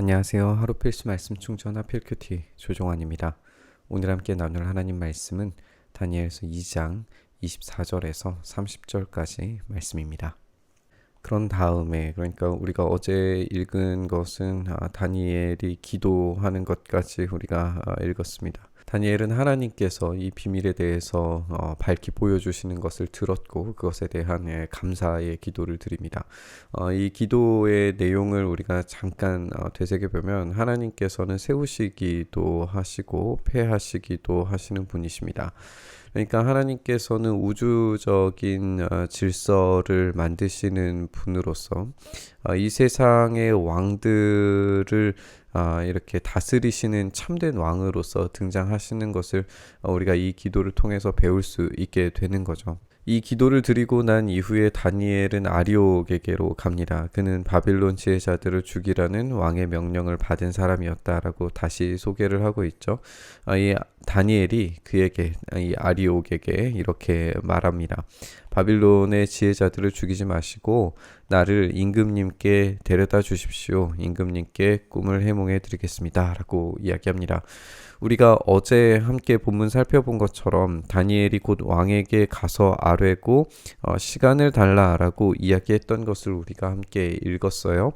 안녕하세요. 하루 필수 말씀 충전 하필 큐티 조종환입니다. 오늘 함께 나눌 하나님 말씀은 다니엘서 2장 24절에서 30절까지 말씀입니다. 그런 다음에 그러니까 우리가 어제 읽은 것은 아, 다니엘이 기도하는 것까지 우리가 아, 읽었습니다. 다니엘은 하나님께서 이 비밀에 대해서 어, 밝히 보여주시는 것을 들었고 그것에 대한 예, 감사의 기도를 드립니다. 어, 이 기도의 내용을 우리가 잠깐 어, 되새겨보면 하나님께서는 세우시기도 하시고 폐하시기도 하시는 분이십니다. 그러니까 하나님께서는 우주적인 어, 질서를 만드시는 분으로서 어, 이 세상의 왕들을 아, 이렇게 다스리시는 참된 왕으로서 등장하시는 것을 어, 우리가 이 기도를 통해서 배울 수 있게 되는 거죠. 이 기도를 드리고 난 이후에 다니엘은 아리옥에게로 갑니다. 그는 바빌론 지혜자들을 죽이라는 왕의 명령을 받은 사람이었다라고 다시 소개를 하고 있죠. 아, 이 다니엘이 그에게 이 아리옥에게 이렇게 말합니다. 바빌론의 지혜자들을 죽이지 마시고 나를 임금님께 데려다 주십시오. 임금님께 꿈을 해몽해 드리겠습니다. 라고 이야기합니다. 우리가 어제 함께 본문 살펴본 것처럼 다니엘이 곧 왕에게 가서 아뢰고 어, 시간을 달라라고 이야기했던 것을 우리가 함께 읽었어요.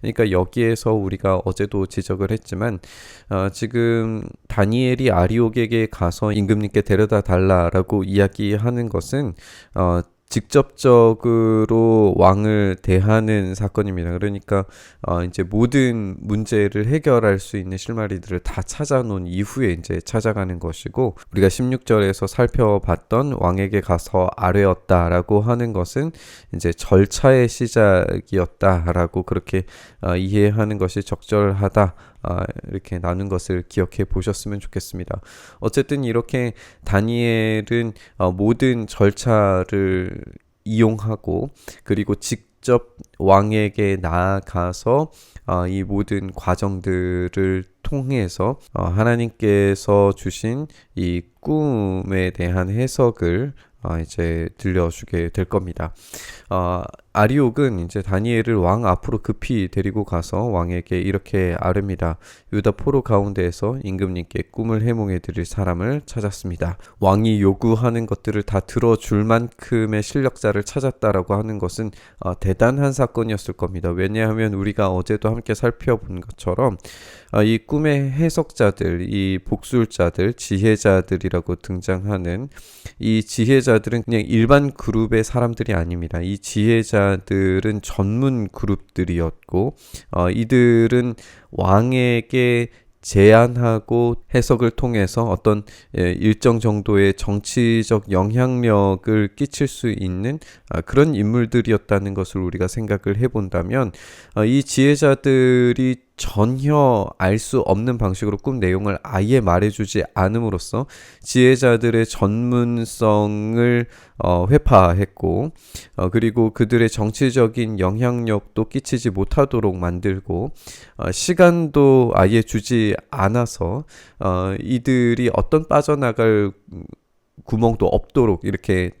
그러니까 여기에서 우리가 어제도 지적을 했지만 어, 지금 다니엘이 아리옥에게 가서 임금님께 데려다 달라라고 이야기하는 것은 어, 직접적으로 왕을 대하는 사건입니다. 그러니까 어 이제 모든 문제를 해결할 수 있는 실마리들을 다 찾아놓은 이후에 이제 찾아가는 것이고 우리가 16절에서 살펴봤던 왕에게 가서 아뢰었다라고 하는 것은 이제 절차의 시작이었다라고 그렇게 어 이해하는 것이 적절하다. 아, 이렇게 나눈 것을 기억해 보셨으면 좋겠습니다. 어쨌든 이렇게 다니엘은 어, 모든 절차를 이용하고 그리고 직접 왕에게 나아가서 어, 이 모든 과정들을 통해서 어, 하나님께서 주신 이 꿈에 대한 해석을 어, 이제 들려주게 될 겁니다. 어, 아리옥은 이제 다니엘을 왕 앞으로 급히 데리고 가서 왕에게 이렇게 아릅니다. 유다 포로 가운데에서 임금님께 꿈을 해몽해 드릴 사람을 찾았습니다. 왕이 요구하는 것들을 다 들어줄 만큼의 실력자를 찾았다라고 하는 것은 어, 대단한 사건이었을 겁니다. 왜냐하면 우리가 어제도 함께 살펴본 것처럼 어, 이 꿈의 해석자들, 이 복술자들, 지혜자들이라고 등장하는 이 지혜자들은 그냥 일반 그룹의 사람들이 아닙니다. 이 지혜자들은 전문 그룹들이었고 어, 이들은 왕에게 제안하고 해석을 통해서 어떤 예, 일정 정도의 정치적 영향력을 끼칠 수 있는 아, 그런 인물들이었다는 것을 우리가 생각을 해본다면 어, 이 지혜자들이 전혀 알 수 없는 방식으로 꿈 내용을 아예 말해주지 않음으로써 지혜자들의 전문성을 어, 회파했고 어, 그리고 그들의 정치적인 영향력도 끼치지 못하도록 만들고 어, 시간도 아예 주지 않아서 어, 이들이 어떤 빠져나갈 구멍도 없도록 이렇게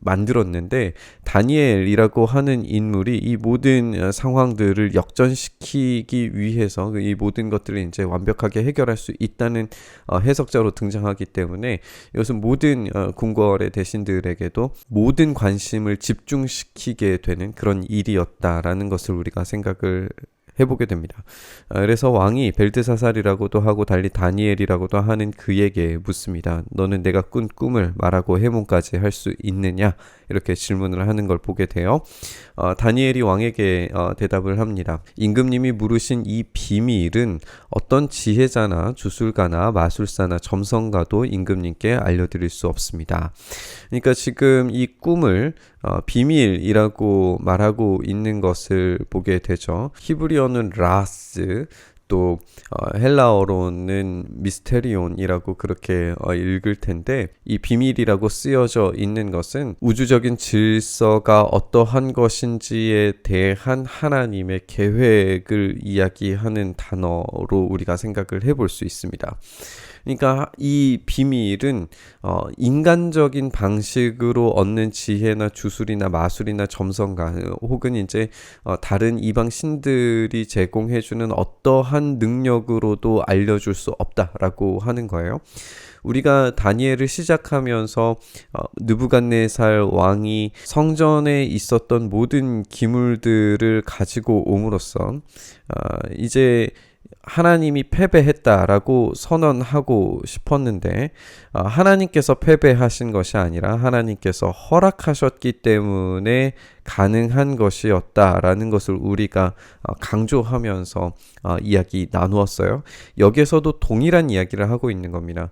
만들었는데 다니엘이라고 하는 인물이 이 모든 어, 상황들을 역전시키기 위해서 이 모든 것들을 이제 완벽하게 해결할 수 있다는 어, 해석자로 등장하기 때문에 이것은 모든 어, 궁궐의 대신들에게도 모든 관심을 집중시키게 되는 그런 일이었다라는 것을 우리가 생각을 해보게 됩니다. 아, 그래서 왕이 벨드사살이라고도 하고 달리 다니엘이라고도 하는 그에게 묻습니다. 너는 내가 꾼 꿈을 말하고 해몽까지 할 수 있느냐? 이렇게 질문을 하는 걸 보게 돼요. 어, 다니엘이 왕에게 어, 대답을 합니다. 임금님이 물으신 이 비밀은 어떤 지혜자나 주술가나 마술사나 점성가도 임금님께 알려드릴 수 없습니다. 그러니까 지금 이 꿈을 어, 비밀이라고 말하고 있는 것을 보게 되죠. 히브리어는 라스 또 어, 헬라어로는 미스테리온이라고 그렇게 어, 읽을 텐데 이 비밀이라고 쓰여져 있는 것은 우주적인 질서가 어떠한 것인지에 대한 하나님의 계획을 이야기하는 단어로 우리가 생각을 해볼 수 있습니다. 그러니까 이 비밀은 어, 인간적인 방식으로 얻는 지혜나 주술이나 마술이나 점성가 혹은 이제 어, 다른 이방 신들이 제공해주는 어떠한 능력으로도 알려줄 수 없다라고 하는 거예요. 우리가 다니엘을 시작하면서 어, 느부갓네살 왕이 성전에 있었던 모든 기물들을 가지고 옴으로써 어, 이제 하나님이 패배했다라고 선언하고 싶었는데 어, 하나님께서 패배하신 것이 아니라 하나님께서 허락하셨기 때문에 가능한 것이었다라는 것을 우리가 어, 강조하면서 어, 이야기 나누었어요. 여기에서도 동일한 이야기를 하고 있는 겁니다.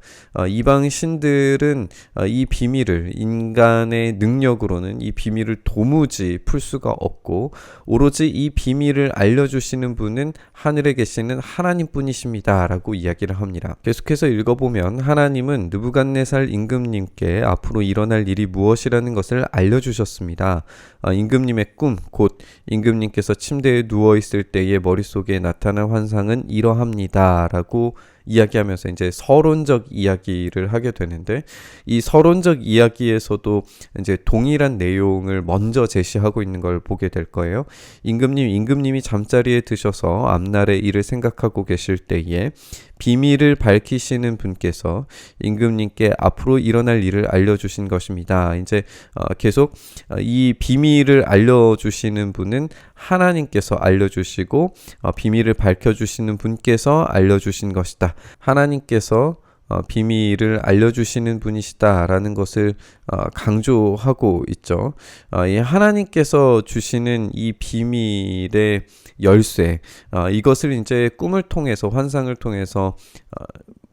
이방 신들은 이 비밀을 인간의 능력으로는 이 비밀을 도무지 풀 수가 없고 오로지 이 비밀을 알려주시는 분은 하늘에 계시는 하나님뿐이십니다라고 이야기를 합니다. 계속해서 읽어보면 하나님은 느부 느부갓네살 임금님께 앞으로 일어날 일이 무엇이라는 것을 알려주셨습니다. 아, 임금님의 꿈, 곧 임금님께서 침대에 누워 있을 때의 머릿속에 나타난 환상은 이러합니다. 라고 이야기하면서 이제 서론적 이야기를 하게 되는데 이 서론적 이야기에서도 이제 동일한 내용을 먼저 제시하고 있는 걸 보게 될 거예요. 임금님, 임금님이 잠자리에 드셔서 앞날의 일을 생각하고 계실 때에 비밀을 밝히시는 분께서 임금님께 앞으로 일어날 일을 알려주신 것입니다. 이제 어, 계속 어, 이 비밀을 알려주시는 분은 하나님께서 알려주시고 어, 비밀을 밝혀주시는 분께서 알려주신 것이다. 하나님께서 어, 비밀을 알려주시는 분이시다라는 것을 어, 강조하고 있죠. 어, 이 하나님께서 주시는 이 비밀의 열쇠, 어, 이것을 이제 꿈을 통해서 환상을 통해서 어,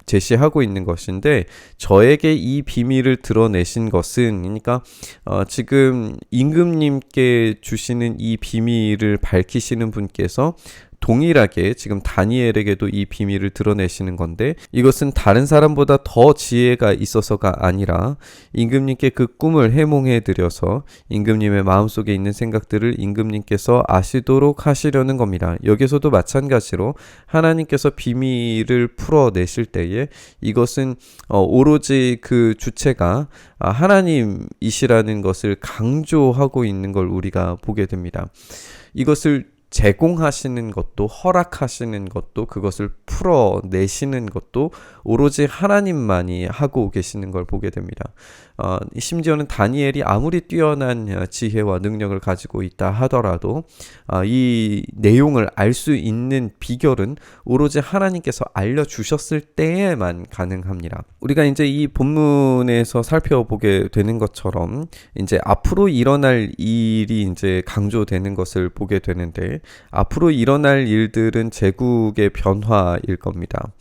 제시하고 있는 것인데 저에게 이 비밀을 드러내신 것은 그러니까 어, 지금 임금님께 주시는 이 비밀을 밝히시는 분께서 동일하게 지금 다니엘에게도 이 비밀을 드러내시는 건데 이것은 다른 사람보다 더 지혜가 있어서가 아니라 임금님께 그 꿈을 해몽해 드려서 임금님의 마음속에 있는 생각들을 임금님께서 아시도록 하시려는 겁니다. 여기서도 마찬가지로 하나님께서 비밀을 풀어내실 때에 이것은 어, 오로지 그 주체가 아, 하나님이시라는 것을 강조하고 있는 걸 우리가 보게 됩니다. 이것을 제공하시는 것도 허락하시는 것도 그것을 풀어내시는 것도 오로지 하나님만이 하고 계시는 걸 보게 됩니다. 어, 심지어는 다니엘이 아무리 뛰어난 지혜와 능력을 가지고 있다 하더라도 어, 이 내용을 알 수 있는 비결은 오로지 하나님께서 알려주셨을 때에만 가능합니다. 우리가 이제 이 본문에서 살펴보게 되는 것처럼 이제 앞으로 일어날 일이 이제 강조되는 것을 보게 되는데 앞으로 일어날 일들은 제국의 변화일 겁니다.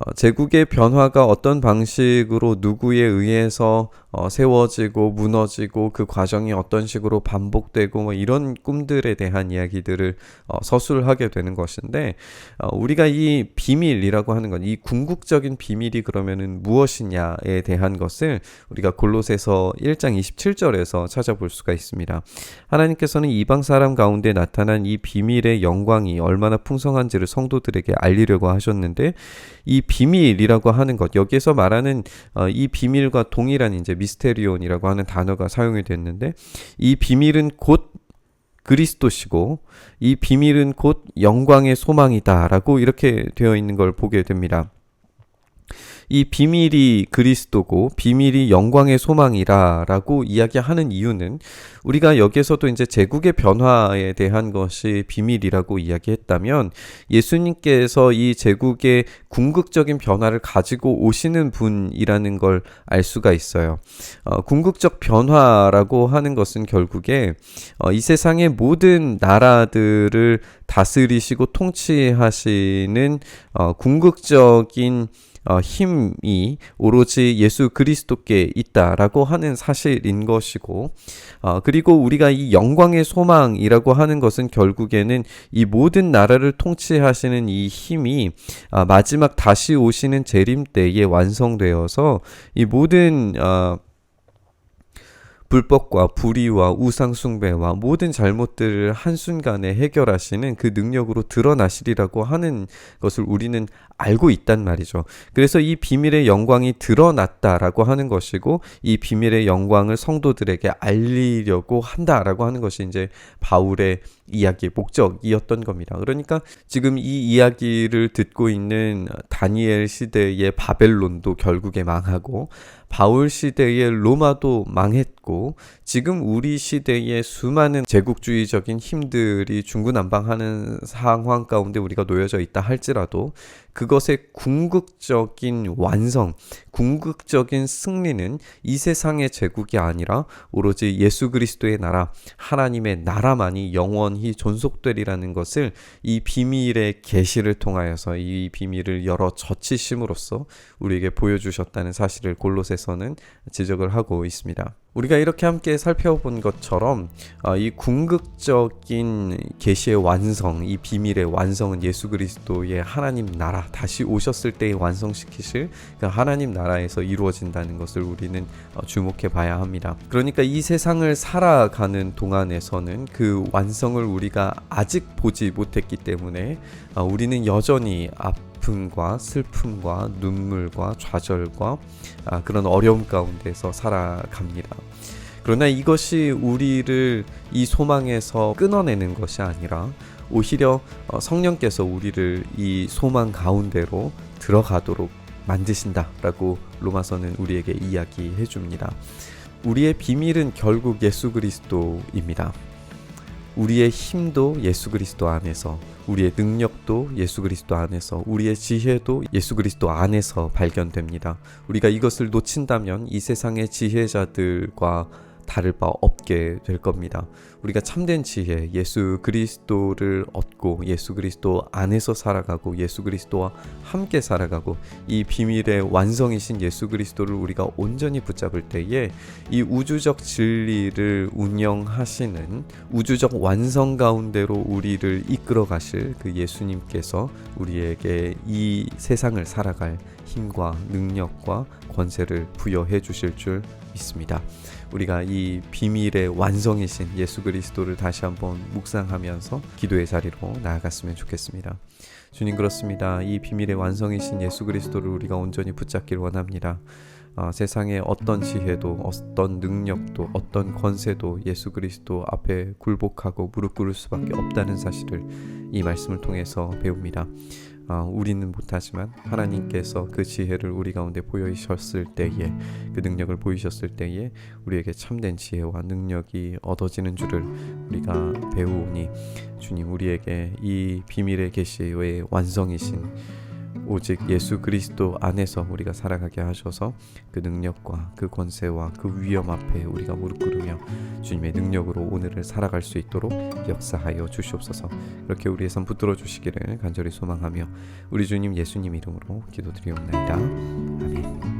어, 제국의 변화가 어떤 방식으로 누구에 의해서 어, 세워지고 무너지고 그 과정이 어떤 식으로 반복되고 뭐 이런 꿈들에 대한 이야기들을 어, 서술하게 되는 것인데 어, 우리가 이 비밀이라고 하는 건 이 궁극적인 비밀이 그러면은 무엇이냐에 대한 것을 우리가 골로새서 1장 27절에서 찾아볼 수가 있습니다. 하나님께서는 이방 사람 가운데 나타난 이 비밀의 영광이 얼마나 풍성한지를 성도들에게 알리려고 하셨는데 이 비밀이라고 하는 것 여기에서 말하는 어, 이 비밀과 동일한 이제 미스테리온이라고 하는 단어가 사용이 됐는데 이 비밀은 곧 그리스도시고 이 비밀은 곧 영광의 소망이다라고 이렇게 되어 있는 걸 보게 됩니다. 이 비밀이 그리스도고 비밀이 영광의 소망이라라고 이야기하는 이유는 우리가 여기에서도 이제 제국의 변화에 대한 것이 비밀이라고 이야기했다면 예수님께서 이 제국의 궁극적인 변화를 가지고 오시는 분이라는 걸 알 수가 있어요. 어, 궁극적 변화라고 하는 것은 결국에 어, 이 세상의 모든 나라들을 다스리시고 통치하시는 어, 궁극적인 어, 힘이 오로지 예수 그리스도께 있다라고 하는 사실인 것이고 어, 그리고 우리가 이 영광의 소망이라고 하는 것은 결국에는 이 모든 나라를 통치하시는 이 힘이 아, 마지막 다시 오시는 재림 때에 완성되어서 이 모든 어, 불법과 불의와 우상숭배와 모든 잘못들을 한순간에 해결하시는 그 능력으로 드러나시리라고 하는 것을 우리는 알고 있단 말이죠. 그래서 이 비밀의 영광이 드러났다라고 하는 것이고 이 비밀의 영광을 성도들에게 알리려고 한다라고 하는 것이 이제 바울의 이야기의 목적이었던 겁니다. 그러니까 지금 이 이야기를 듣고 있는 다니엘 시대의 바벨론도 결국에 망하고 바울 시대의 로마도 망했고 지금 우리 시대의 수많은 제국주의적인 힘들이 중구난방하는 상황 가운데 우리가 놓여져 있다 할지라도 그것의 궁극적인 완성, 궁극적인 승리는 이 세상의 제국이 아니라 오로지 예수 그리스도의 나라, 하나님의 나라만이 영원히 존속되리라는 것을 이 비밀의 계시를 통하여서 이 비밀을 열어 젖히심으로써 우리에게 보여주셨다는 사실을 골로새서는 지적을 하고 있습니다. 우리가 이렇게 함께 살펴본 것처럼 어, 이 궁극적인 계시의 완성, 이 비밀의 완성은 예수 그리스도의 하나님 나라 다시 오셨을 때에 완성시키실 그 하나님 나라에서 이루어진다는 것을 우리는 어, 주목해 봐야 합니다. 그러니까 이 세상을 살아가는 동안에서는 그 완성을 우리가 아직 보지 못했기 때문에 어, 우리는 여전히 아픔과 슬픔과 눈물과 좌절과 아, 그런 어려움 가운데서 살아갑니다. 그러나 이것이 우리를 이 소망에서 끊어내는 것이 아니라 오히려 어, 성령께서 우리를 이 소망 가운데로 들어가도록 만드신다라고 로마서는 우리에게 이야기해 줍니다. 우리의 비밀은 결국 예수 그리스도입니다. 우리의 힘도 예수 그리스도 안에서, 우리의 능력도 예수 그리스도 안에서, 우리의 지혜도 예수 그리스도 안에서 발견됩니다. 우리가 이것을 놓친다면 이 세상의 지혜자들과 다를 바 없게 될 겁니다. 우리가 참된 지혜, 예수 그리스도를 얻고 예수 그리스도 안에서 살아가고 예수 그리스도와 함께 살아가고 이 비밀의 완성이신 예수 그리스도를 우리가 온전히 붙잡을 때에 이 우주적 진리를 운영하시는 우주적 완성 가운데로 우리를 이끌어 가실 그 예수님께서 우리에게 이 세상을 살아갈 힘과 능력과 권세를 부여해 주실 줄 믿습니다. 우리가 이 비밀의 완성이신 예수 그리스도를 다시 한번 묵상하면서 기도의 자리로 나아갔으면 좋겠습니다. 주님 그렇습니다. 이 비밀의 완성이신 예수 그리스도를 우리가 온전히 붙잡길 원합니다. 어, 세상의 어떤 지혜도 어떤 능력도 어떤 권세도 예수 그리스도 앞에 굴복하고 무릎 꿇을 수밖에 없다는 사실을 이 말씀을 통해서 배웁니다. 어, 우리는 못하지만 하나님께서 그 지혜를 우리 가운데 보이셨을 때에 그 능력을 보이셨을 때에 우리에게 참된 지혜와 능력이 얻어지는 줄을 우리가 배우니 주님 우리에게 이 비밀의 계시의 완성이신 오직 예수 그리스도 안에서 우리가 살아가게 하셔서 그 능력과 그 권세와 그 위험 앞에 우리가 무릎 꿇으며 주님의 능력으로 오늘을 살아갈 수 있도록 역사하여 주시옵소서. 그렇게 우리의 삶 붙들어 주시기를 간절히 소망하며 우리 주님 예수님 이름으로 기도드리옵나이다. 아멘.